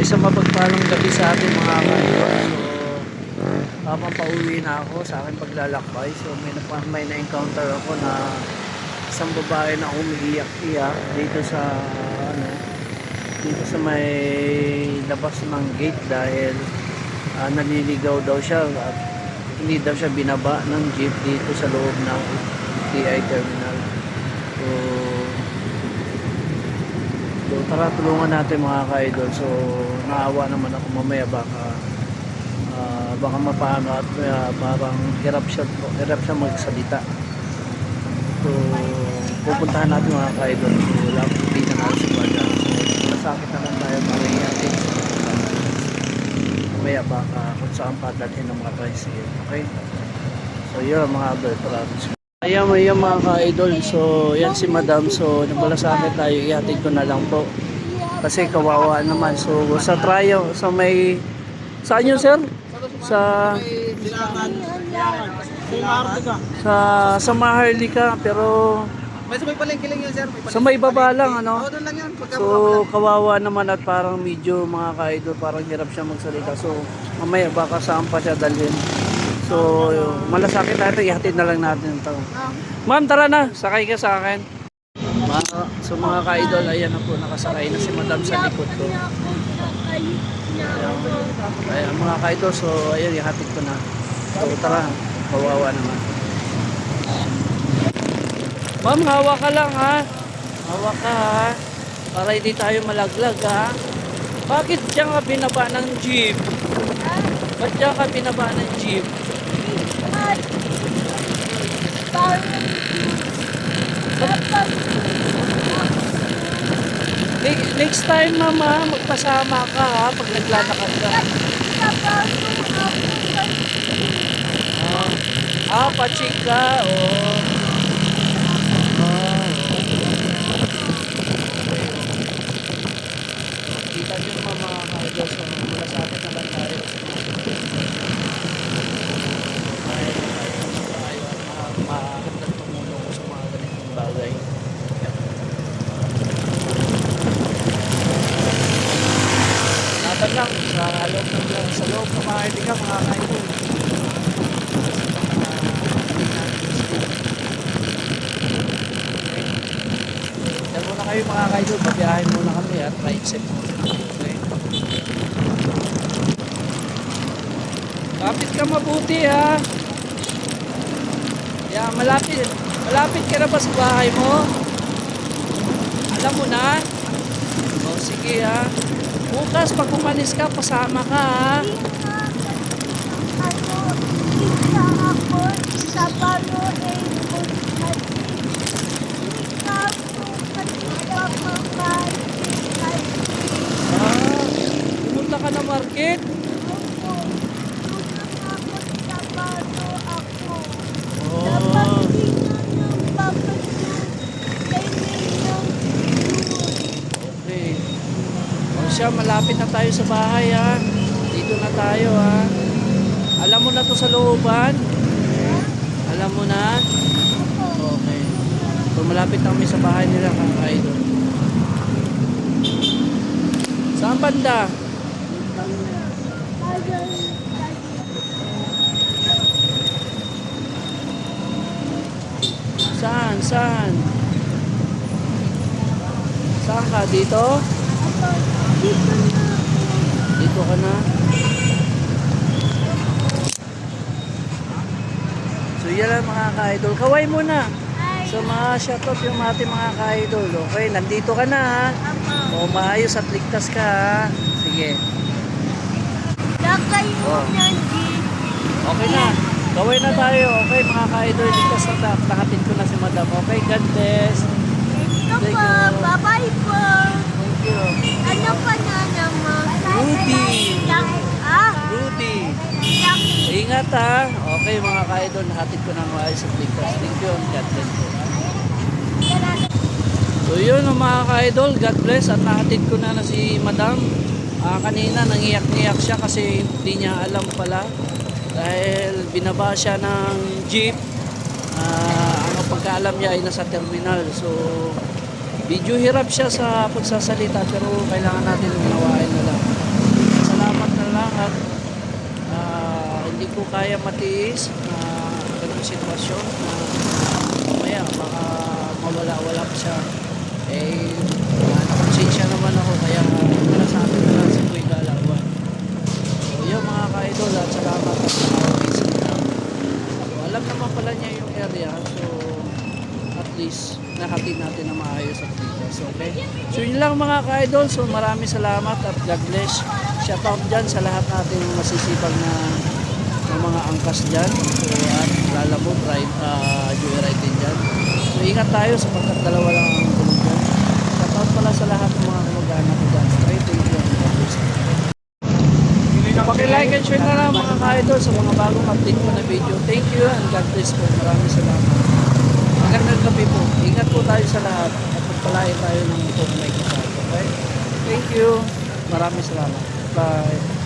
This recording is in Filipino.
isang mapagpalang gabi sa ating mga kaidol. So, habang pauwi na ako sa aking paglalakbay. So, may, may na-encounter ako na isang babae na umiiyak-iyak dito sa ano dito sa may labas ng gate dahil ah, naliligaw daw siya at hindi daw siya binaba ng jeep dito sa loob ng TI terminal. So, So tara tulungan natin mga ka-idol. So naawa naman ako mamaya baka ah, baka mapano at ah, parang hirap siya hirap siya magsalita. So pupuntahan natin mga ka-idol. So lapit dito na si Bada. Masakit na lang tayo para iyatin. Mamaya baka kung saan pa dalhin ng mga tricycle. Okay? So yun mga idol. Ayan, ayan mga ka-idol. So, yan si Madam. So, nagmalasakit tayo. Ihatid ko na lang po. Kasi kawawa naman. So, sa tryo, sa may... Saan yun, sir? Sa... Sa, sa Maharlika. Pero, May sabay palengke lang yun, sir. May sa may baba lang, ano? So, kawawa naman at parang medyo mga ka-idol, parang hirap siya magsalita. So, mamaya baka saan pa siya dalhin. So, malasakit natin, ihatid na lang natin ito. Ma'am, tara na. Sakay ka sa akin. Mga, so mga ka-idol, ayan na po, nakasakay na si Madam sa likod ko. Ayan, mga ka-idol, so ayan, ihatid ko na. So tara, kawawa naman. Ma'am, hawak ka lang ha. Hawak ka ha. Para hindi tayo malaglag ha. Bakit diyan ka binaba ng jeep? Ba't diyan ka binaba ng jeep? Ne- Next time, mama, magpasama ka ha pag naglalakad ka. Ah, ah pachik ka. Oh. Ah, Kita nyo naman mga kaidol, so malasakit na lang tayo. Ay, tayo at ma- mahandang tumulong ko sa mga ganitong bagay. Laban lang sa loob ng lang sa loob ng mga kaibigan, mga kaidol. Yan muna kayo mga kaidol, pabiyahin muna kami at right set muna. Okay. Lapit ka mabuti ha. Yeah, malapit. Malapit ka na ba sa bahay mo? Alam mo na? O sige ha. Bukas pag umalis ka, pasama ka pumunta ka na market. Oh, okay. O siya, malapit na tayo sa bahay ha. Dito na tayo ha. Alam mo na to sa looban? Alam mo na? Okay. So malapit na kami sa bahay nila kakaidol. Saan banda? Saan? Saan? Saan ka? Dito? Dito ka na? So yan lang mga ka-idol. Kaway muna. So mga shoutout yung ating mga ka-idol. Okay, nandito ka na ha. O maayos at ligtas ka ha. Sige. Oh. Okay na. Kaway na tayo. Okay mga ka-idol. Ligtas na. Nakatid ko na si madam. Okay, God bless. Bye-bye po. Thank you. Ano pa na naman? Rudy. Ah, Rudy. Lucky. Ingat. Okay mga ka-idol. Nakatid ko na maayos at ligtas. Thank you. and God bless po. So yun ang mga ka-idol, God bless at nahatid ko na na si Madam. Ah, kanina nangiyak-ngiyak siya kasi hindi niya alam pala dahil binaba siya ng jeep. Ah, ang pagkaalam niya ay nasa terminal. So medyo hirap siya sa pagsasalita pero kailangan natin unawain na lang. Kaya matiis na ganung sitwasyon na mamaya baka mawala-wala pa siya. Eh uh, konsensya naman ako kaya para sa akin na lang si Kuya Galawan so yun mga ka-idol at salamat at nakawisip na so, alam naman pala niya yung area so at least nahatid natin na maayos at ligas okay. So yun lang mga ka-idol. So maraming salamat at God bless. Shout out dyan sa lahat nating masisipag na ng mga angkas dyan so, at lalabo ride, uh, joyride din dyan so ingat tayo sapagkat dalawa lang ang tulog dyan shout out pala sa lahat ng mga kamag-anak ko dyan okay thank you and and share na lang mga ka-idol sa mga bagong update ko na video. Thank you and God bless po. Maraming salamat. Magandang gabi po. Ingat po tayo sa lahat at pagpalain tayo ng ito kasal. Okay? Thank you. Maraming salamat. Bye.